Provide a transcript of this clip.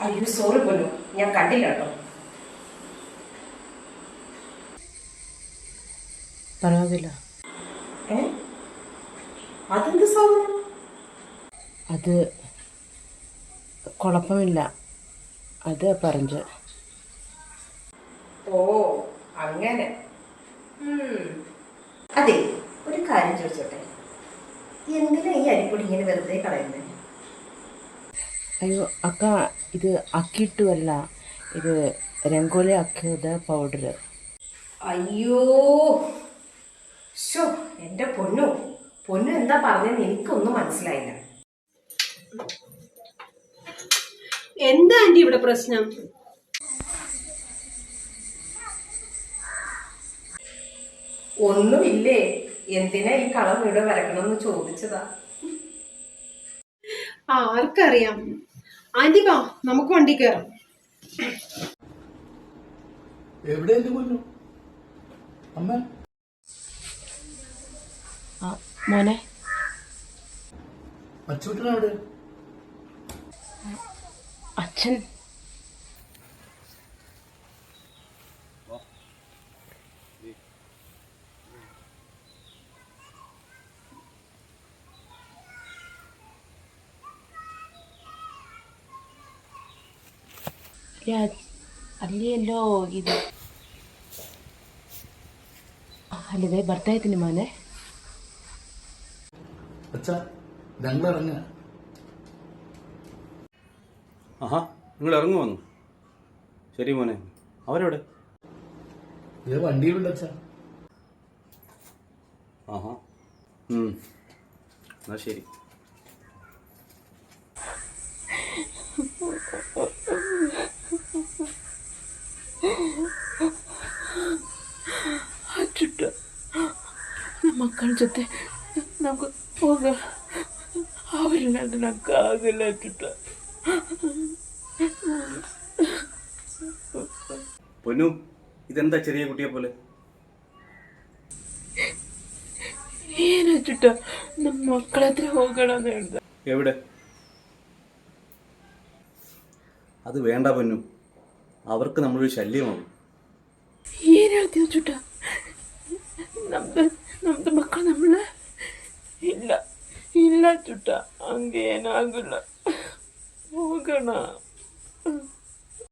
അയ്യോ സോറി പോലും ഞാൻ കണ്ടില്ല കേട്ടോ. പർവാവില്ല അതെന്ത് അത് കുഴപ്പമില്ല. അത് പറഞ്ഞു. ഓ അങ്ങനെ. അതെ ഒരു കാര്യം ചോദിച്ചോട്ടെ. എന്തിനാ ഈ അരിപ്പൊടി ഇങ്ങനെ വെറുതെ കളയുന്നത് അയ്യോ അക്ക ഇത് അക്കിയിട്ടുമല്ല ഇത് രംഗോലി അക്കിയത് പൗഡർ അയ്യോ. ഷോ എന്റെ പൊന്നു. പൊന്നു എന്താ പറഞ്ഞതെന്ന് എനിക്കൊന്നും മനസ്സിലായില്ല. എന്താ ആന്റി ഇവിടെ പ്രശ്നം? ഒന്നുമില്ലേ? എന്തിനാ ഈ കളം ഇവിടെ വരക്കണമെന്ന് ചോദിച്ചതാ? ആർക്കറിയാം. ആന്റി വാ നമുക്ക് വണ്ടി കയറാം എവിടെ അമ്മ? ആ മോനെ. അച്ചൂട്ടനെവിടെ അച്ഛൻ. അല്ലയല്ലോ ഇത്. അല്ലതേ ഭർത്തായത്തിന് മോനെ. ഞങ്ങളിറങ്ങ ആഹാ നിങ്ങൾ ഇറങ്ങു വന്നു ശരി മോനെ അവരെവിടെ ഇത് വണ്ടിയിലുണ്ട് അച്ഛ ആഹാ ഉം. എന്നാ ശരി ಚುಟ್ಟ ನಮ್ಮ ಮಕ್ಕಳ ಜೊತೆ ನಮ್ಗೆ ಹೋಗ ಅವರಿಲ್ಲ ನನಗೆ ಆಗಲ್ಲ ಚುಟ್ಟ പൊന്നു ഇതെന്താ ചെറിയ കുട്ടിയെ പോലെ? എവിടെ? അത് വേണ്ട പൊന്നു അവർക്ക് നമ്മളൊരു ശല്യമാവും. നമ്മുടെ മക്കൾ നമ്മൾ ഇല്ല ഇല്ല ചുട്ട അങ്ങനെ ആകുള്ള うからん。